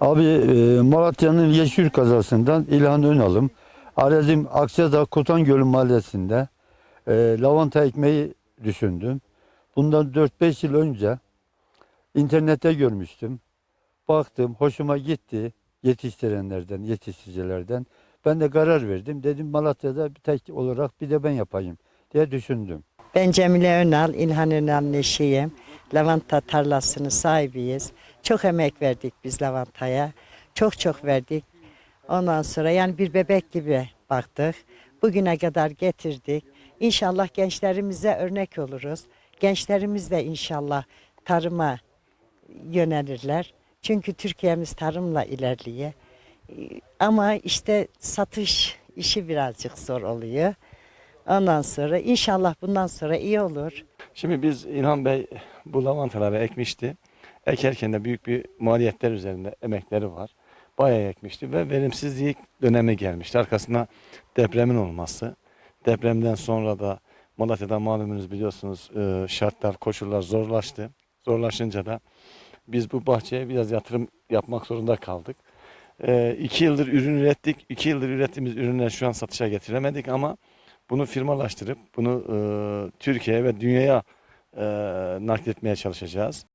Abi e, Malatya'nın Yeşil kazasından İlhan Önal'ım. Arazim Aksiyadağ Kotan Gölü mahallesinde e, lavanta ekmeği düşündüm. Bundan 4-5 yıl önce internette görmüştüm. Baktım, hoşuma gitti yetiştirenlerden, yetiştiricilerden. Ben de karar verdim. Dedim Malatya'da bir tek olarak bir de ben yapayım diye düşündüm. Ben Cemile Önal, İlhan Önal'ın eşiyim. Lavanta tarlasının sahibiyiz. Çok emek verdik biz lavantaya. Çok çok verdik. Ondan sonra yani bir bebek gibi baktık. Bugüne kadar getirdik. İnşallah gençlerimize örnek oluruz. Gençlerimiz de inşallah tarıma yönelirler. Çünkü Türkiye'miz tarımla ilerliyor. Ama işte satış işi birazcık zor oluyor. Ondan sonra inşallah bundan sonra iyi olur. Şimdi biz İlhan Bey bu lavantaları ekmişti. Ekerken de büyük bir maliyetler üzerinde emekleri var. Bayağı ekmişti ve verimsizlik dönemi gelmişti. Arkasında depremin olması. Depremden sonra da Malatya'da malumunuz biliyorsunuz e, şartlar, koşullar zorlaştı. Zorlaşınca da biz bu bahçeye biraz yatırım yapmak zorunda kaldık. E, iki yıldır ürün ürettik. İki yıldır ürettiğimiz ürünler şu an satışa getiremedik ama bunu firmalaştırıp bunu e, Türkiye ve dünyaya e, nakletmeye çalışacağız.